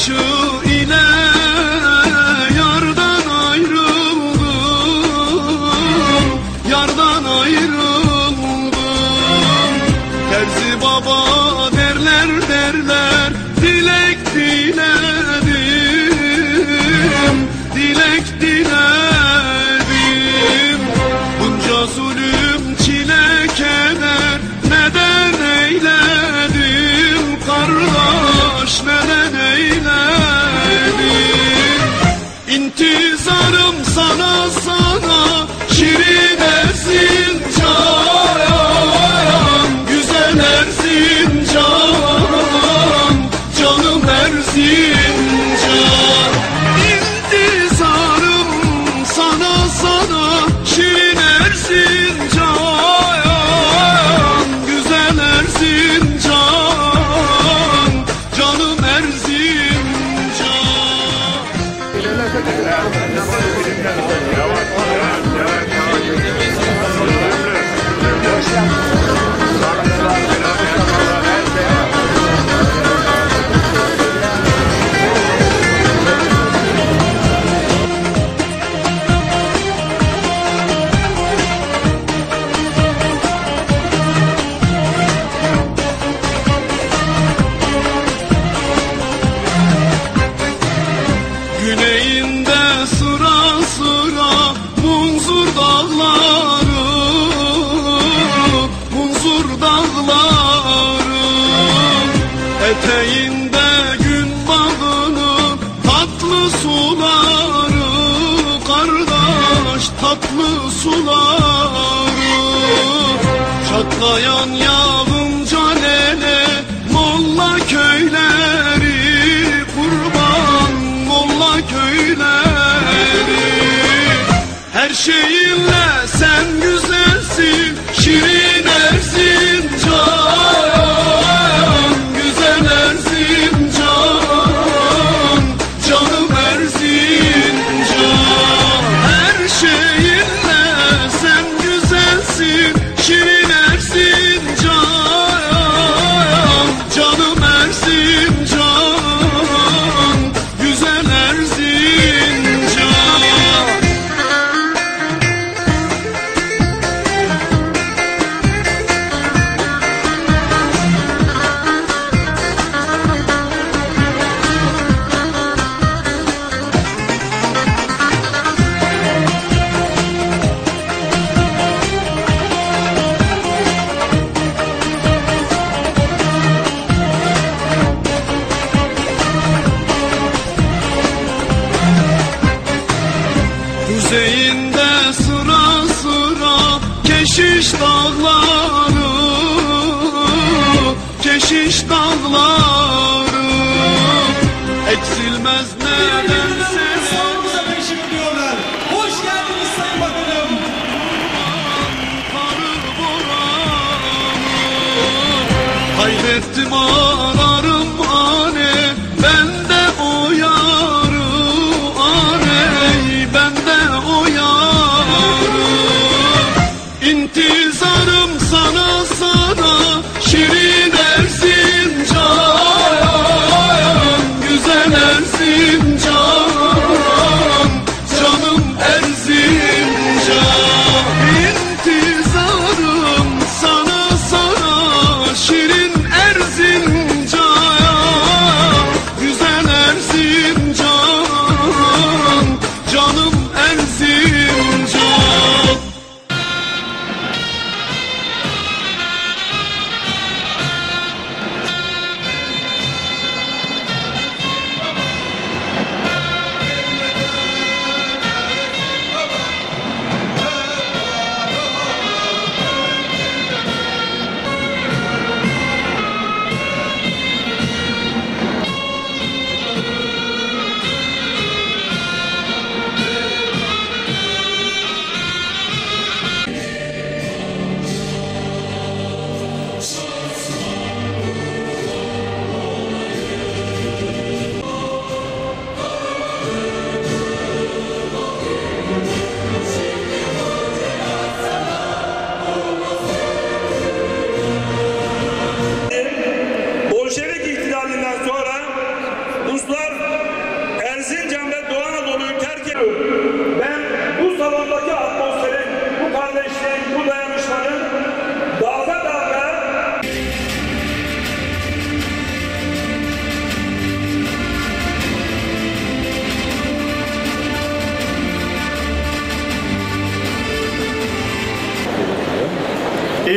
şu suları çatlayan yağmur ağlarım Eksilmez nedense. Sonumuza teşvik Hoş geldiniz Sayın Bakanım. Karır buramı Kaybettim ağlarım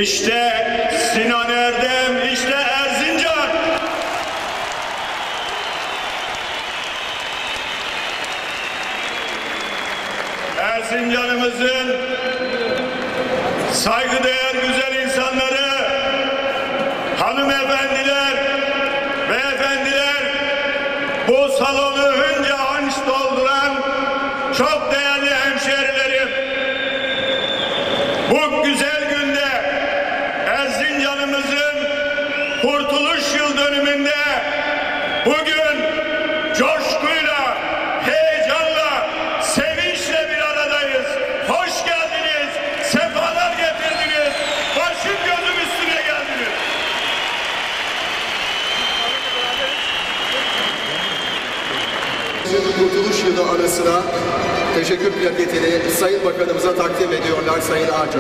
İşte Sinan Erdem, işte Erzincan. Erzincan'ımızın saygıdeğer güzel insanları, hanımefendiler, beyefendiler, bu salonu hınca hanç dolduran çok değerli Kurtuluş Yılı arasına teşekkür plaketini Sayın Bakanımıza takdim ediyorlar Sayın Ağca.